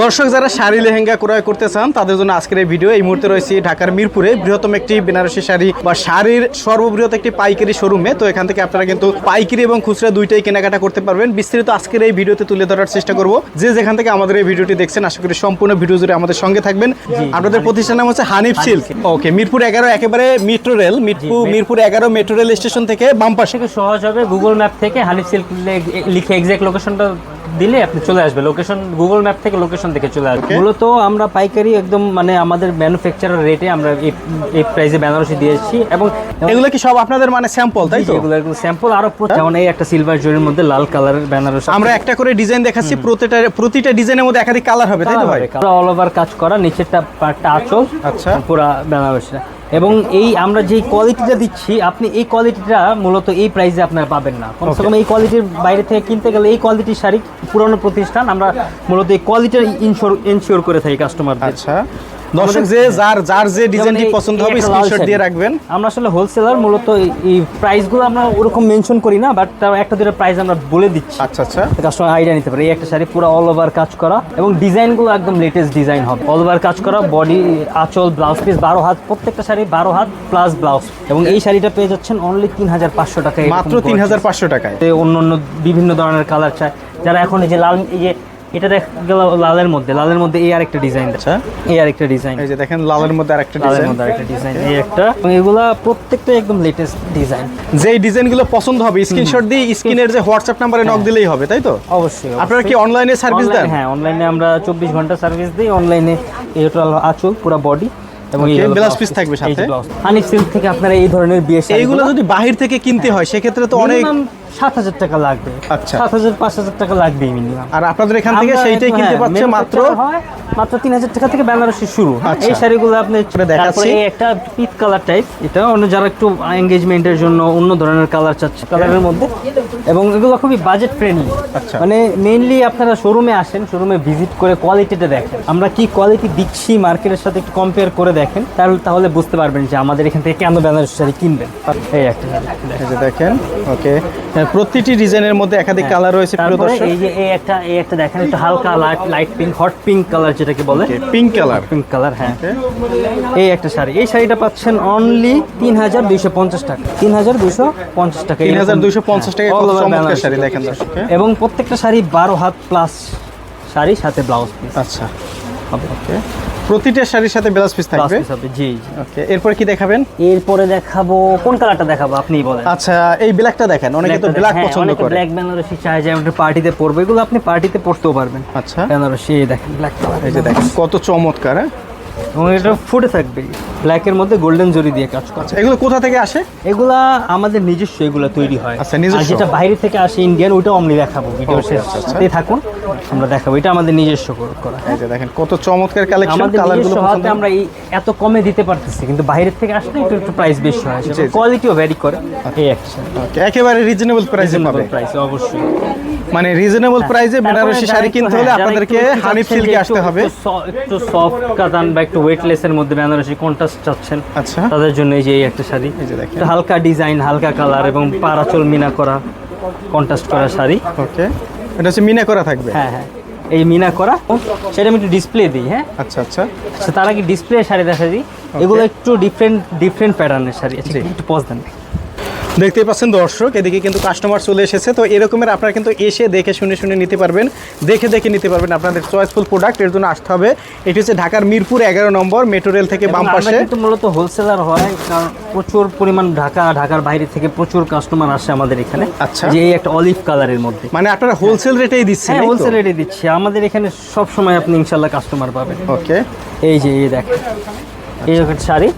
দর্শক যারা শাড়ি লেহেঙ্গা ক্রয় করতে চান তাদের জন্য আজকের এই ভিডিও। এই মুহূর্তে রয়েছে ঢাকার মিরপুরে বৃহত্তম একটি বেনারসি শাড়ি বা শাড়ির সর্ববৃহৎ একটি পাইকারি শোরুমে। তো এখান থেকে আপনারা কিন্তু পাইকারি এবং খুচরা দুইটাই কেনাকাটা করতে পারবেন। বিস্তারিত আজকের এই ভিডিওতে তুলে ধরার চেষ্টা করব। যে যেখান থেকে আমাদের এই ভিডিওটি দেখছেন আশা করি সম্পূর্ণ ভিডিও জুড়ে আমাদের সঙ্গে থাকবেন। আপনাদের প্রতিষ্ঠান নাম হচ্ছে হানিফ সিল্ক। ওকে মিরপুর এগারো একেবারে মেট্রো রেল। মিরপুর মিরপুর এগারো মেট্রো রেল স্টেশন থেকে বাম পাশে। থেকে সহজ হবে গুগল ম্যাপ থেকে হানিফ সিল্ক লিখে এক্সাক্ট লোকেশনটা দিলে আপনি চলে আসবে। লোকেশন গুগল ম্যাপ থেকে লোকেশন থেকে চলে আসবে. মূলত আমরা পাইকারি একদম মানে আমাদের ম্যানুফ্যাকচারার রেটে আমরা এই প্রাইসে বেনারসি দিয়েছি এবং এগুলো কি সব আপনাদের মানে স্যাম্পল তাই তো? এগুলো এগুলো স্যাম্পল আরও প্রচুর- যেমন এই একটা সিলভার জরির মধ্যে লাল কালারের বেনারসি আমরা একটা করে ডিজাইন দেখাচ্ছি প্রতিটা প্রতিটা ডিজাইনের মধ্যে একাধিক কালার হবে তাই তো ভাই? অল ওভার কাজ করা নিচেরটা পার্টটা আঁচল আচ্ছা। পুরা বেনারসিটা এবং এই আমরা যে কোয়ালিটিটা দিচ্ছি আপনি এই কোয়ালিটিটা মূলত এই প্রাইসে আপনার পাবেন না। কমসে কম এই কোয়ালিটির বাইরে থেকে কিনতে গেলে এই কোয়ালিটির শাড়ি পুরনো প্রতিষ্ঠান আমরা মূলত এই কোয়ালিটির ইনশোর ইনশিওর করে থাকি কাস্টমার আচ্ছা। দর্শক যে যার যার যে ডিজাইনটি পছন্দ হবে স্ক্রিনশট। দিয়ে রাখবেন। আমরা আসলে হোলসেলার মূলত এই- প্রাইসগুলো আমরা ওরকম মেনশন করি না বাট তার একটা দুটো প্রাইস আমরা বলে দিচ্ছি। আচ্ছা আচ্ছা। কাস্টমার আইডিয়া নিতে পারে। এই একটা শাড়ি পুরো অল ওভার কাজ করা এবং ডিজাইনগুলো একদম লেটেস্ট ডিজাইন হবে। অল ওভার কাজ করা বডি আঁচল ব্লাউজ পিস বারো হাত প্রত্যেকটা শাড়ি বারো হাত প্লাস ব্লাউজ এবং এই শাড়িটা পেয়ে যাচ্ছেন অনলি তিন হাজার পাঁচশো টাকা মাত্র তিন হাজার পাঁচশো টাকায়। অন্য অন্য বিভিন্ন ধরনের কালার চায়। যারা এখন এই যে লাল এই যে এটা দেখ গেল লালের মধ্যে লালের মধ্যে এই আরেকটা ডিজাইন আচ্ছা। এই আরেকটা ডিজাইন এই যে দেখেন লালের মধ্যে আরেকটা লালের ডিজাইন মধ্যে আরেকটা ডিজাইন এই একটা। এবং এগুলা প্রত্যেকটা একদম লেটেস্ট ডিজাইন যেই ডিজাইনগুলো পছন্দ হবে স্ক্রিনশট দিয়ে স্ক্রিনের যে হোয়াটসঅ্যাপ নাম্বারে নক দিলেই হবে তাই তো? অবশ্যই আপনারা কি অনলাইনে সার্ভিস দেন? হ্যাঁ অনলাইনে আমরা চব্বিশ ঘণ্টা সার্ভিস দিই অনলাইনে হলো আঁচল পুরো বডি এবং থাকবে সাথে। সিল্ক থেকে আপনারা এই ধরনের বিয়ে এইগুলো যদি বাহির থেকে কিনতে হয়। সেক্ষেত্রে তো অনেক সাত হাজার টাকা লাগবে আচ্ছা। সাত হাজার পাঁচ হাজার টাকা লাগবেই মিনিমাম আর আপনাদের এখান থেকে সেইটাই কিনতে পাচ্ছে মাত্র মাত্র তিন হাজার টাকা থেকে বেনারসি শুরু হ্যাঁ? আচ্ছা। এই শাড়িগুলো আপনি দেখাচ্ছি। একটা পিট কালার টাইপ এটা অন্য যারা একটু এঙ্গেজমেন্টের জন্য অন্য ধরনের কালার চাচ্ছে কালারের মধ্যে এবং এগুলো খুবই বাজেট ফ্রেন্ডলি আচ্ছা। মানে মেইনলি আপনারা শোরুমে আসেন শোরুমে ভিজিট করে কোয়ালিটিটা দেখেন আমরা কি কোয়ালিটি দিচ্ছি মার্কেটের সাথে একটু কম্পেয়ার করে দেখেন তাহলে তাহলে বুঝতে পারবেন যে আমাদের এখান থেকে কেন বেনারসি শাড়ি কিনবেন এই একটা দেখেন ওকে প্রতিটি ডিজাইনের মধ্যে একাধিক কালার রয়েছে প্রিয় দর্শক। এই যে এই একটা এই একটা দেখেন একটু হালকা light light pink hot pink colour যেটাকে বলে। পিঙ্ক কালার পিঙ্ক কালার হ্যাঁ। এই একটা শাড়ি। এই শাড়িটা পাচ্ছেন অনলি তিন হাজার দুইশো পঞ্চাশ টাকা। তিন হাজার দুইশো পঞ্চাশ টাকা। তিন হাজার দুইশো পঞ্চাশ টাকা শাড়ি দেখেন দর্শক। হ্যাঁ? এবং প্রত্যেকটা শাড়ি বারো হাত প্লাস শাড়ি সাথে ব্লাউজ পিস আচ্ছা ওকে প্রতিটা শাড়ির সাথে ব্লাউজ পিস থাকবে? জি ওকে এরপর কি দেখাবেন? এরপরে দেখাবো কোন কালারটা দেখাবো আপনি বলেন। আচ্ছা এই ব্ল্যাকটা দেখেন অনেকে তো ব্ল্যাক পছন্দ করে। ব্ল্যাক বেনারসি চায় যে আমরা পার্টিতে পরবো এগুলো আপনি পার্টিতে পরতেও পারবেন। আচ্ছা। বেনারসি দেখেন ব্ল্যাক কালার এই যে দেখেন কত চমৎকার হ্যাঁ? এবং এটা ফুটে থাকবে। ব্ল্যাকের মধ্যে গোল্ডেন জরি দিয়ে কাজ করছে এগুলো কোথা থেকে আসে? এগুলা আমাদের নিজস্ব এগুলা তৈরি হয়। আচ্ছা, নিজস্ব। যেটা বাইরে থেকে আসে ইন্ডিয়ান ওইটাও আমি দেখাবো ভিডিও Okay, আচ্ছা, আচ্ছা। শেষে থাকুন আমরা দেখাবো। এটা আমাদের নিজস্ব করা এই যে দেখেন কত চমৎকার কালেকশন কালারগুলো হাতে আমরা এই এত কমে দিতে পারতেছি কিন্তু বাইরের থেকে আসলে একটু একটু প্রাইস বেশি হয়। কোয়ালিটিও ভ্যারি করে। এই একটা একেবারে রিজনেবল প্রাইসে পাবে। প্রাইস অবশ্যই। মানে রিজনেবল প্রাইসে বেনারসি শাড়ি কিনতে হ্যাঁ, হলে আপনাদেরকে একটু- একটু হানিফ সিল্কে আসতে হবে। একটু সফট কাতান বা একটু ওয়েটলেসের মধ্যে বেনারসি কন্ট্রাস্ট চাচ্ছেন? আচ্ছা। তাদের জন্য এই যে এই একটা শাড়ি। এই যে দেখেন। একটু হালকা ডিজাইন হালকা কালার এবং পারাচল মিনা করা কন্ট্রাস্ট করা শাড়ি। ওকে এটা হচ্ছে মিনা করা থাকবে? হ্যাঁ হ্যাঁ। এই মিনা করা সেটা আমি একটু ডিসপ্লে দিই হ্যাঁ? আচ্ছা আচ্ছা। আচ্ছা তার আগে ডিসপ্লে শাড়ি দেখা দিই। এগুলো একটু ডিফারেন্ট ডিফারেন্ট প্যাটার্নের শাড়ি। আচ্ছা একটু পজ দেন। দেখতেই পাচ্ছেন দর্শক এদিকে কিন্তু কাস্টমার চলে এসেছে। তো এরকমের আপনারা কিন্তু এসে দেখে শুনে শুনে নিতে পারবেন দেখে দেখে নিতে পারবেন আপনাদের চয়েসফুল প্রোডাক্টের জন্য আসতে হবে। এটি হচ্ছে ঢাকার মিরপুর এগারো নম্বর মেট্রো রেল থেকে বাম পাশে। কিন্তু মূলত হোলসেলার হয় কারণ প্রচুর পরিমাণ ঢাকা ঢাকার বাইরে থেকে প্রচুর কাস্টমার আসে আমাদের এখানে। আচ্ছা। যে এই একটা অলিভ কালারের মধ্যে। মানে আপনারা হোলসেল রেটেই দিচ্ছেন হ্যাঁ হোলসেল রেটে দিচ্ছি। আমাদের এখানে সব সময় আপনি ইনশাল্লাহ কাস্টমার পাবেন। ওকে এই যে এই দেখেন। এই শাড়ি।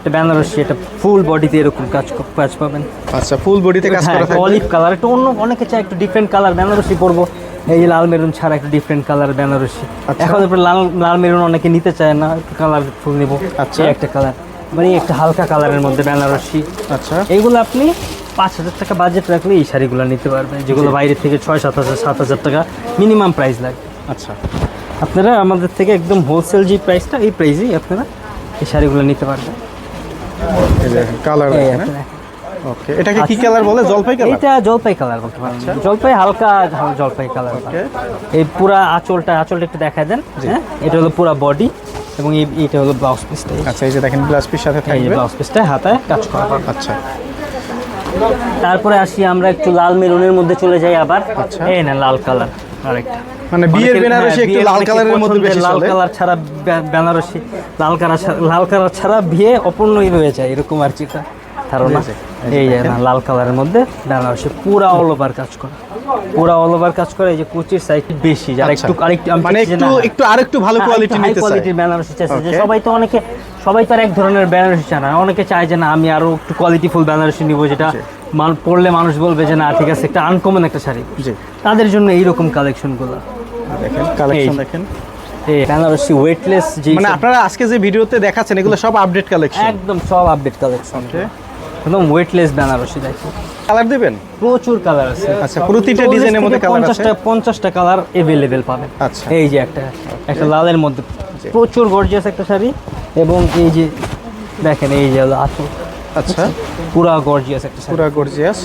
এটা বেনারসি এটা ফুল বডিতে এরকম কাজ কাজ পাবেন। আচ্ছা ফুল বডিতে কাজ হ্যাঁ করা থাকবে? অলিভ কালার একটু অন্য অনেকে চায় একটু ডিফারেন্ট কালার বেনারসি পরবো। এই লাল মেরুন ছাড়া একটু ডিফারেন্ট কালার বেনারসি। আচ্ছা। এখন লাল লাল মেরুন অনেকে নিতে চায় না কালার ফুল নেব। আচ্ছা। একটা কালার মানে একটা হালকা কালারের মধ্যে বেনারসি। আচ্ছা। এইগুলো আপনি পাঁচ হাজার টাকা বাজেট রাখলে এই শাড়িগুলো নিতে পারবেন যেগুলো বাইরে থেকে ছয় সাত হাজার সাত হাজার টাকা মিনিমাম প্রাইস লাগবে। আচ্ছা। আপনারা আমাদের থেকে একদম হোলসেল যে প্রাইসটা এই প্রাইসেই আপনারা এই শাড়িগুলো নিতে পারবেন। কালার। ওকে এটাকে কি কালার বলে? জলপাই কালার? এটা জলপাই কালার বলতে পারেন। জলপাই হালকা জলপাই কালার। এই পুরা আঁচলটা আঁচলটা একটু দেখা দেন হ্যাঁ? এটা হলো পুরা বডি এবং এটা হলো ব্লাউজ পিসটা আচ্ছা এই যে দেখেন ব্লাউজ পিস সাথে এই থাকবে। ব্লাউজ পিসটা হাতায় কাজ করা। আচ্ছা। তারপরে আসি আমরা একটু লাল মেরুনের মধ্যে চলে যাই আবার। আচ্ছা। এই না লাল কালার। আরেকটা। মানে বিয়ের বেনারসি হ্যাঁ, একটু লাল কালারের মধ্যে বেশি লাল কালার ছাড়া বেনারসি লাল কালার লাল কালার ছাড়া বিয়ে অপূর্ণই রয়ে যায় এরকম আর ধারণা। এই। না লাল কালারের মধ্যে বেনারসি পুরা অল ওভার কাজ করা। পুরা অল ওভার কাজ করে এই যে কুচির সাইজ বেশি যারা আচ্ছা। একটু আরেকটু মানে একটু একটু আরেকটু ভালো হ্যাঁ, কোয়ালিটি নিতে চাই কোয়ালিটির বেনারসি চাইছে যে সবাই তো অনেকে সবাই তো এক ধরনের বেনারসি চায় না। অনেকে চায় যে না আমি আরও একটু কোয়ালিটিফুল বেনারসি নিব যেটা মান পড়লে মানুষ বলবে যে না ঠিক আছে একটা আনকমন একটা শাড়ি। জি। তাদের জন্য এইরকম কালেকশনগুলো দেখেন কালেকশন দেখেন। বেনারসি ওয়েটলেস যে মানে আপনারা আজকে যে ভিডিওতে দেখাচ্ছেন এগুলো সব আপডেট কালেকশন একদম সব আপডেট কালেকশন একদম ওয়েটলেস বেনারসি দেখো। কালার দিবেন? প্রচুর কালার আছে। আচ্ছা প্রতিটা ডিজাইনের মধ্যে কালার আছে? কালার পাবেন। আচ্ছা। এই যে একটা একটা লালের মধ্যে। প্রচুর গর্জিয়াস একটা শাড়ি। এবং এই যে দেখেন এই যে হলো আঁচল আচ্ছা। পুরা গর্জিয়াস একটা পুরা গর্জিয়াস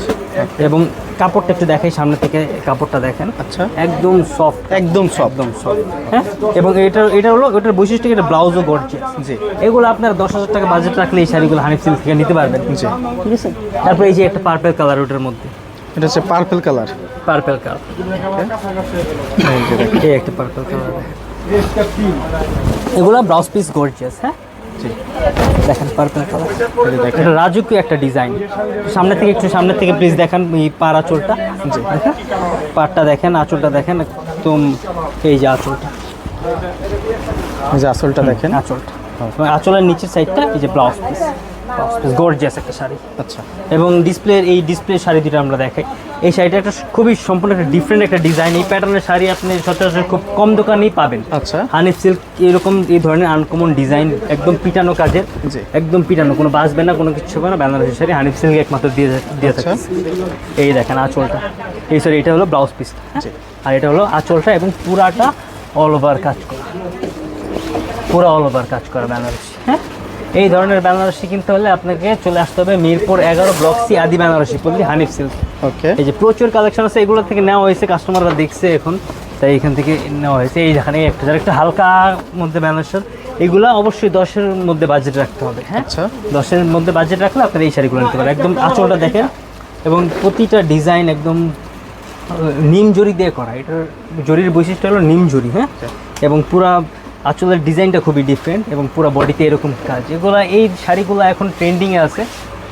এবং কাপড়টা একটু দেখাই সামনে থেকে কাপড়টা দেখেন। আচ্ছা। একদম সফট একদম সব একদম সফট হ্যাঁ? এবং এটা এটা হলো এটার বৈশিষ্ট্য এটা ব্লাউজও গর্জিয়াস জি। এগুলো আপনার দশ হাজার টাকা বাজেট রাখলে এই শাড়িগুলো হানিফ সিল্ক থেকে নিতে পারবেন। জি। ঠিক আছে? তারপর এই যে একটা পার্পেল কালার ওটার মধ্যে। এটা হচ্ছে পার্পল কালার পার্পেল কালার এই একটা পার্পল কালার এগুলো ব্লাউজ পিস গর্জিয়াস হ্যাঁ? দেখেন পার্পল কালার এটা রাজকীয় একটা ডিজাইন সামনে থেকে একটু সামনে থেকে প্লিজ দেখেন এই পার আঁচলটা। দেখেন পাড়টা দেখেন আঁচলটা দেখেন একদম এই যে আঁচলটা। এই যে আসলটা দেখেন। আঁচলটা। আঁচলের নিচের সাইডটা এই যে ব্লাউজ পিস গর্জিয়াস একটা শাড়ি। আচ্ছা। এবং ডিসপ্লের এই ডিসপ্লে শাড়ি দুটো আমরা দেখাই। এই শাড়িটা একটা খুবই সম্পূর্ণ একটা ডিফারেন্ট একটা ডিজাইন এই প্যাটার্নের শাড়ি আপনি সচরাচর খুব কম দোকানেই পাবেন। আচ্ছা। হানিফ সিল্ক এরকম এই ধরনের আনকমন ডিজাইন একদম পিটানো কাজের। একদম পিটানো কোনো বাসবে না কোনো কিছু হবে না। বেনারসি শাড়ি হানিফ সিল্ক একমাত্র দিয়ে দিয়ে থাকে। আচ্ছা। এই দেখেন আঁচলটা। এই সরি এটা হলো ব্লাউজ পিস। আর এটা হলো আঁচলটা এবং পুরাটা অল ওভার কাজ করা। পুরো অল ওভার কাজ করা বেনারসি হ্যাঁ? এই ধরনের বেনারসি কিনতে হলে আপনাকে চলে আসতে হবে মিরপুর এগারো ব্লক সি আদি বেনারসি পল্লী হানিফ সিল্ক। ওকে এই যে প্রচুর কালেকশন আছে এগুলো থেকে নেওয়া হয়েছে কাস্টমাররা দেখছে এখন তাই এখান থেকে নেওয়া হয়েছে। এই যেখানে একটা যারা একটু হালকা মধ্যে ব্যালেন্সের এগুলো অবশ্যই দশের মধ্যে বাজেট রাখতে হবে হ্যাঁ? আচ্ছা। দশের মধ্যে বাজেট রাখলে আপনারা এই শাড়িগুলো নিতে পারেন। একদম আঁচলটা দেখেন এবং প্রতিটা ডিজাইন একদম নিম জরি দিয়ে করা। এটার জরির বৈশিষ্ট্য হলো নিম জরি হ্যাঁ? এবং পুরা আঁচলের ডিজাইনটা খুবই ডিফারেন্ট এবং পুরো বডিতে এরকম কাজ। এগুলো এই শাড়িগুলো এখন ট্রেন্ডিংয়ে আছে।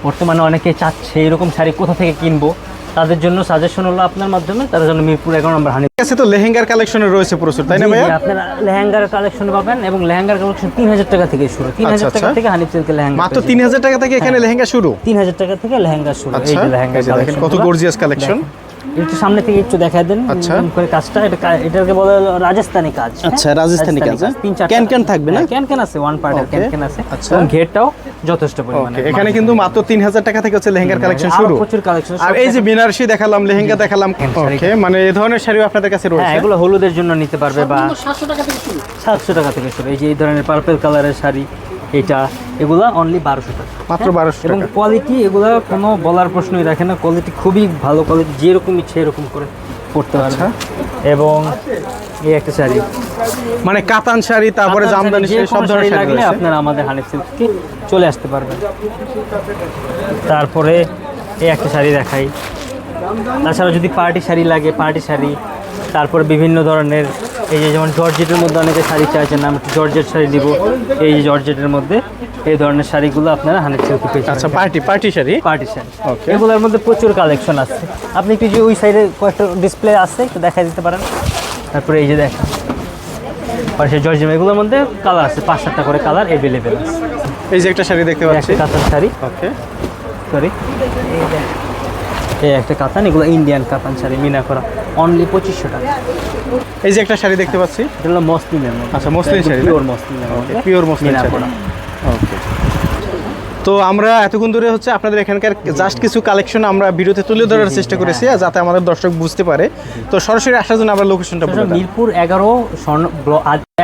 বর্তমানে অনেকে চাচ্ছে এরকম শাড়ি কোথা থেকে কিনবো। তাদের জন্য সাজেশন হলো আপনার মাধ্যমে তাদের জন্য মিরপুর এগারো নম্বর হানি কাছে তো লেহেঙ্গার কালেকশনে রয়েছে প্রচুর তাই না জি, আপনারা লেহেঙ্গার কালেকশন পাবেন এবং লেহেঙ্গার কালেকশন তিন হাজার টাকা থেকে শুরু। তিন হাজার আচ্ছা, টাকা আচ্ছা। থেকে হানি সিল্কের লেহেঙ্গা মাত্র তিন হাজার টাকা থেকে এখানে লেহেঙ্গা শুরু? তিন হাজার টাকা থেকে লেহেঙ্গা শুরু এই আচ্ছা যে লেহেঙ্গা কত গর্জিয়াস কালেকশন একটু সামনে থেকে একটু দেখায় দেন। আচ্ছা। করে কাজটা এটা এটাকে বলে হলো রাজস্থানি কাজ হ্যাঁ? আচ্ছা, রাজস্থানি কাজ, হ্যাঁ? তিন চার ক্যান ক্যান থাকবে না? ক্যান ক্যান আছে ওয়ান Okay, ক্যান ক্যান আছে। আচ্ছা। ঘেরটাও যথেষ্ট পরিমাণে। এখানে কিন্তু মাত্র তিন হাজার টাকা থেকে হচ্ছে লেহেঙ্গার কালেকশন শুরু। প্রচুর কালেকশন আর এই যে বেনারসি দেখালাম লেহেঙ্গা দেখালাম ওকে মানে এই ধরনের শাড়িও আপনাদের কাছে হ্যাঁ এগুলো হলুদের জন্য নিতে পারবে বা সাতশো টাকা থেকে শুরু। এই যে এই ধরনের পার্পেল কালারের শাড়ি এটা এগুলা অনলি বারোশো টাকা। মাত্র বারোশো এবং কোয়ালিটি এগুলা কোনো বলার প্রশ্নই রাখে না। কোয়ালিটি খুবই ভালো কোয়ালিটি যেরকম ইচ্ছে এরকম করে করতে পারবে। আচ্ছা। এবং এই একটা শাড়ি। মানে কাতান শাড়ি তারপরে জামদানি শাড়ি, সব ধরনের শাড়ি লাগলে আপনারা আমাদের হানিফ সিল্কে চলে আসতে পারবেন। তারপরে এই একটা শাড়ি দেখাই। তাছাড়া যদি পার্টি শাড়ি লাগে পার্টি শাড়ি তারপরে বিভিন্ন ধরনের এই যে যেমন জর্জেটের মধ্যে অনেকে শাড়ি চাইছেন আমি জর্জেট শাড়ি দিব। এই যে জর্জেটের মধ্যে এই ধরনের শাড়িগুলো আপনারা হানিফ সিল্কে পেয়ে আচ্ছা party party sari? Party sari. এগুলোর মধ্যে প্রচুর কালেকশন আছে। আপনি একটু যে ওই সাইডে কয়েকটা ডিসপ্লে আছে একটু দেখাই দিতে পারেন। তারপরে এই যে দেখেন। পাশে জর্জিম এগুলোর মধ্যে কালার আছে পাঁচ সাতটা করে কালার অ্যাভেলেবেল আছে। এই যে একটা শাড়ি দেখতে পাচ্ছি। কাতান শাড়ি। ওকে সরি এই একটা কাতান এগুলো ইন্ডিয়ান কাতান শাড়ি মিনা করা অনলি পঁচিশশো টাকা। এই যে একটা শাড়ি দেখতে পাচ্ছি। এটা হলো মসলিনের আচ্ছা, muslin sari? Pure muslin pure muslin sari. Okay তো আমরা এতক্ষণ ধরে হচ্ছে আপনাদের এখানকার জাস্ট কিছু কালেকশন আমরা ভিডিওতে তুলে ধরার চেষ্টা করেছি যাতে আমাদের দর্শক বুঝতে পারে। তো সরাসরি আসার জন্য আমরা লোকেশনটা। মিরপুর এগারো স্বর্ণ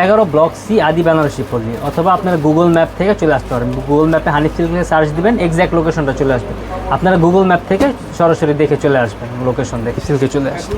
এগারো ব্লক সি আদি বেনারসি পল্লী অথবা আপনারা গুগল ম্যাপ থেকে চলে আসতে পারেন। গুগল ম্যাপে হানিফ সিল্কে সার্চ দিবেন এক্স্যাক্ট লোকেশনটা চলে আসবে। আপনারা গুগল ম্যাপ থেকে সরাসরি দেখে চলে আসবেন লোকেশন দেখে সিল্কে চলে আসবেন।